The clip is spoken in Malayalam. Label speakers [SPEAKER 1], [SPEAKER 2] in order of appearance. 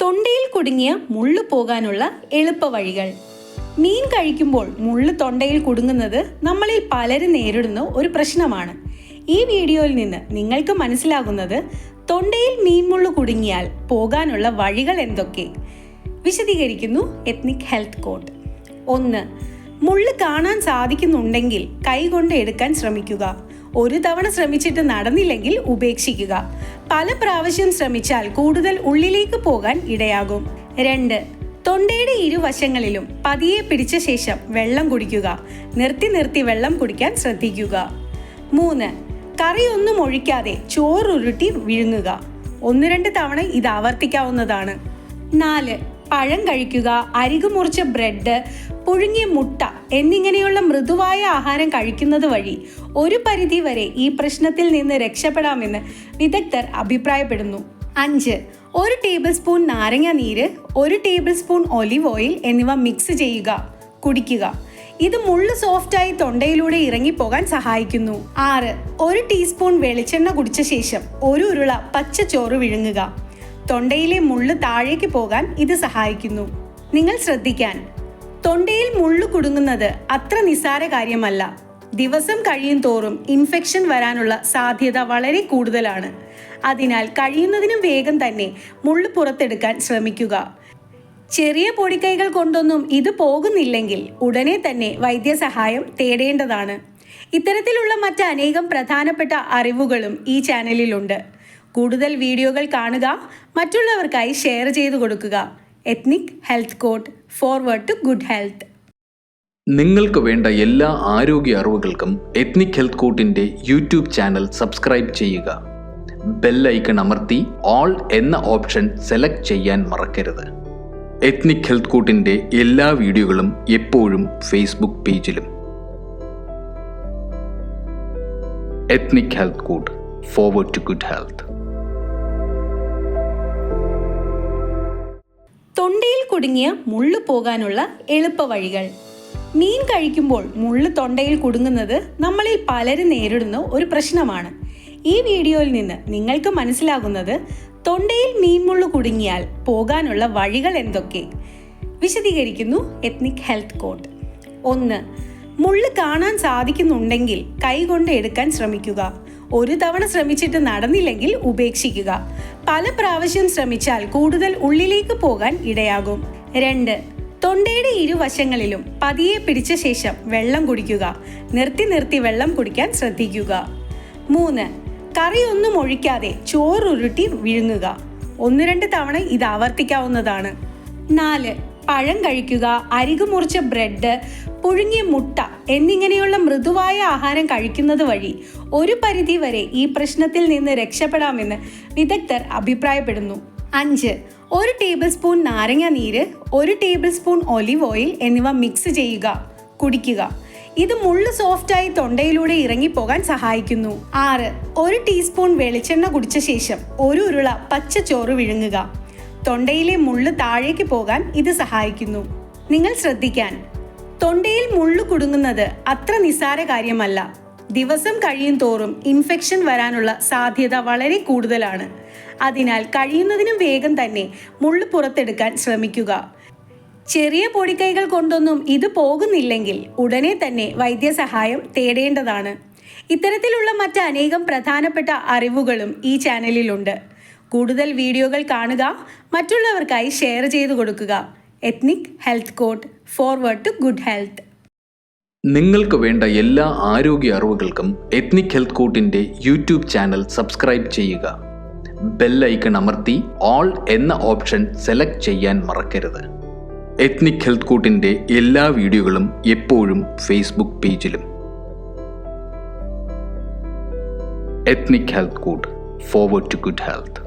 [SPEAKER 1] തൊണ്ടയിൽ കുടുങ്ങിയ മുള്ളു പോകാനുള്ള എളുപ്പ വഴികൾ. മീൻ കഴിക്കുമ്പോൾ മുള്ളു തൊണ്ടയിൽ കുടുങ്ങുന്നത് നമ്മളിൽ പലരും നേരിടുന്ന ഒരു പ്രശ്നമാണ്. ഈ വീഡിയോയിൽ നിന്ന് നിങ്ങൾക്ക് മനസ്സിലാകുന്നത് തൊണ്ടയിൽ മീൻമുള്ളു കുടുങ്ങിയാൽ പോകാനുള്ള വഴികൾ എന്തൊക്കെ? വിശദീകരിക്കുന്നു എത്നിക് ഹെൽത്ത് കോഡ് ഒന്ന് മുള്ളു കാണാൻ സാധിക്കുന്നുണ്ടെങ്കിൽ കൈകൊണ്ട് എടുക്കാൻ ശ്രമിക്കുക. ഒരു തവണ ശ്രമിച്ചിട്ട് നടന്നില്ലെങ്കിൽ ഉപേക്ഷിക്കുക. പല പ്രാവശ്യം ശ്രമിച്ചാൽ കൂടുതൽ ഉള്ളിലേക്ക് പോകാൻ ഇടയാകും. രണ്ട് തൊണ്ടയുടെ ഇരുവശങ്ങളിലും പതിയെ പിടിച്ച ശേഷം വെള്ളം കുടിക്കുക. നിർത്തി നിർത്തി വെള്ളം കുടിക്കാൻ ശ്രദ്ധിക്കുക. മൂന്ന് കറിയൊന്നും ഒഴിക്കാതെ ചോറുരുട്ടി വിഴുങ്ങുക. ഒന്ന് രണ്ട് തവണ ഇത് ആവർത്തിക്കാവുന്നതാണ്. നാല് പഴം കഴിക്കുക അരികു മുറിച്ച ബ്രെഡ് പുഴുങ്ങിയ മുട്ട എന്നിങ്ങനെയുള്ള മൃദുവായ ആഹാരം കഴിക്കുന്നത് വഴി ഒരു പരിധി വരെ ഈ പ്രശ്നത്തിൽ നിന്ന് രക്ഷപ്പെടാമെന്ന് വിദഗ്ധർ അഭിപ്രായപ്പെടുന്നു. അഞ്ച്. ഒരു ടേബിൾ സ്പൂൺ നാരങ്ങ നീര് ഒരു ടേബിൾ സ്പൂൺ ഒലിവ് ഓയിൽ എന്നിവ മിക്സ് ചെയ്യുക കുടിക്കുക. ഇത് മുള്ളു സോഫ്റ്റായി തൊണ്ടയിലൂടെ ഇറങ്ങിപ്പോകാൻ സഹായിക്കുന്നു. ആറ്. ഒരു ടീസ്പൂൺ വെളിച്ചെണ്ണ കുടിച്ച ശേഷം ഒരു ഉരുള പച്ച ചോറ് വിഴുങ്ങുക. തൊണ്ടയിലെ മുള്ളു താഴേക്ക് പോകാൻ ഇത് സഹായിക്കുന്നു. നിങ്ങൾ ശ്രദ്ധിക്കാൻ. തൊണ്ടയിൽ മുള്ളു കുടുങ്ങുന്നത് അത്ര നിസ്സാര കാര്യമല്ല. ദിവസം കഴിയും തോറും ഇൻഫെക്ഷൻ വരാനുള്ള സാധ്യത വളരെ കൂടുതലാണ്. അതിനാൽ കഴിയുന്നതിനും വേഗം തന്നെ മുള്ളു പുറത്തെടുക്കാൻ ശ്രമിക്കുക. ചെറിയ പൊടിക്കൈകൾ കൊണ്ടൊന്നും ഇത് പോകുന്നില്ലെങ്കിൽ ഉടനെ തന്നെ വൈദ്യസഹായം തേടേണ്ടതാണ്. ഇത്തരത്തിലുള്ള മറ്റ് അനേകം പ്രധാനപ്പെട്ട അറിവുകളും ഈ ചാനലിലുണ്ട്. കൂടുതൽ വീഡിയോകൾ കാണുക മറ്റുള്ളവർക്കായി ഷെയർ ചെയ്തു കൊടുക്കുക. Ethnic health code forward to good health
[SPEAKER 2] നിങ്ങൾക്ക് വേണ്ട എല്ലാ ആരോഗ്യ അറിവുകൾക്കും എത്നിക് ഹെൽത്ത് കോട്ടിന്റെ യൂട്യൂബ് ചാനൽ സബ്സ്ക്രൈബ് ചെയ്യുക. ബെൽ ഐക്കൺ അമർത്തി ഓൾ എന്ന ഓപ്ഷൻ സെലക്ട് ചെയ്യാൻ മറക്കരുത്. എത്നിക് ഹെൽത്ത് കോട്ടിന്റെ എല്ലാ വീഡിയോകളും എപ്പോഴും ഫേസ്ബുക്ക് പേജിലും ethnic health code forward to good health
[SPEAKER 1] തൊണ്ടയിൽ കുടുങ്ങിയ മുള്ളു പോകാനുള്ള എളുപ്പ വഴികൾ. മീൻ കഴിക്കുമ്പോൾ മുള്ളു തൊണ്ടയിൽ കുടുങ്ങുന്നത് നമ്മളിൽ പലരും നേരിടുന്ന ഒരു പ്രശ്നമാണ്. ഈ വീഡിയോയിൽ നിന്ന് നിങ്ങൾക്ക് മനസ്സിലാകുന്നത് തൊണ്ടയിൽ മീൻ മുള്ളു കുടുങ്ങിയാൽ പോകാനുള്ള വഴികൾ എന്തൊക്കെ? വിശദീകരിക്കുന്നു എത്നിക് ഹെൽത്ത് കോഡ് ഒന്ന് മുള്ളു കാണാൻ സാധിക്കുന്നുണ്ടെങ്കിൽ കൈകൊണ്ട് എടുക്കാൻ ശ്രമിക്കുക. ഒരു തവണ ശ്രമിച്ചിട്ട് നടന്നില്ലെങ്കിൽ ഉപേക്ഷിക്കുക. പല പ്രാവശ്യം ശ്രമിച്ചാൽ കൂടുതൽ ഉള്ളിലേക്ക് പോകാൻ ഇടയാകും. രണ്ട് തൊണ്ടയുടെ ഇരുവശങ്ങളിലും പതിയെ പിടിച്ച ശേഷം വെള്ളം കുടിക്കുക. നിർത്തി നിർത്തി വെള്ളം കുടിക്കാൻ ശ്രദ്ധിക്കുക. മൂന്ന് കറിയൊന്നും ഒഴിക്കാതെ ചോറുരുട്ടി വിഴുങ്ങുക. ഒന്ന് രണ്ട് തവണ ഇത് ആവർത്തിക്കാവുന്നതാണ്. നാല് പഴം കഴിക്കുക അരികു മുറിച്ച ബ്രെഡ് പുഴുങ്ങിയ മുട്ട എന്നിങ്ങനെയുള്ള മൃദുവായ ആഹാരം കഴിക്കുന്നത് വഴി ഒരു പരിധി വരെ ഈ പ്രശ്നത്തിൽ നിന്ന് രക്ഷപ്പെടാമെന്ന് വിദഗ്ധർ അഭിപ്രായപ്പെടുന്നു. അഞ്ച്. ഒരു ടേബിൾ സ്പൂൺ നാരങ്ങ നീര് ഒരു ടേബിൾ സ്പൂൺ ഒലിവ് ഓയിൽ എന്നിവ മിക്സ് ചെയ്യുക കുടിക്കുക. ഇത് മുള്ളു സോഫ്റ്റായി തൊണ്ടയിലൂടെ ഇറങ്ങിപ്പോകാൻ സഹായിക്കുന്നു. ആറ്. ഒരു ടീസ്പൂൺ വെളിച്ചെണ്ണ കുടിച്ച ശേഷം ഒരു ഉരുള പച്ച ചോറ് വിഴുങ്ങുക. തൊണ്ടയിലെ മുള്ളു താഴേക്ക് പോകാൻ ഇത് സഹായിക്കുന്നു. നിങ്ങൾ ശ്രദ്ധിക്കാൻ. തൊണ്ടയിൽ മുള്ളു കുടുങ്ങുന്നത് അത്ര നിസ്സാര കാര്യമല്ല. ദിവസം കഴിയും തോറും ഇൻഫെക്ഷൻ വരാനുള്ള സാധ്യത വളരെ കൂടുതലാണ്. അതിനാൽ കഴിയുന്നതിനും വേഗം തന്നെ മുള്ളു പുറത്തെടുക്കാൻ ശ്രമിക്കുക. ചെറിയ പൊടിക്കൈകൾ കൊണ്ടൊന്നും ഇത് പോകുന്നില്ലെങ്കിൽ ഉടനെ തന്നെ വൈദ്യസഹായം തേടേണ്ടതാണ്. ഇത്തരത്തിലുള്ള മറ്റ് അനേകം പ്രധാനപ്പെട്ട അറിവുകളും ഈ ചാനലിലുണ്ട്. കൂടുതൽ വീഡിയോകൾ കാണുക മറ്റുള്ളവർക്കായി ഷെയർ ചെയ്തു കൊടുക്കുക. Ethnic health code forward to good health
[SPEAKER 2] നിങ്ങൾക്ക് വേണ്ട എല്ലാ ആരോഗ്യ അറിവുകൾക്കും എത്നിക് ഹെൽത്ത് കോട്ടിന്റെ യൂട്യൂബ് ചാനൽ സബ്സ്ക്രൈബ് ചെയ്യുക. ബെല്ലൈക്കൺ അമർത്തി ഓൾ എന്ന ഓപ്ഷൻ സെലക്ട് ചെയ്യാൻ മറക്കരുത്. എത്നിക് ഹെൽത്ത് കോട്ടിന്റെ എല്ലാ വീഡിയോകളും എപ്പോഴും ഫേസ്ബുക്ക് പേജിലും ethnic health code forward to good health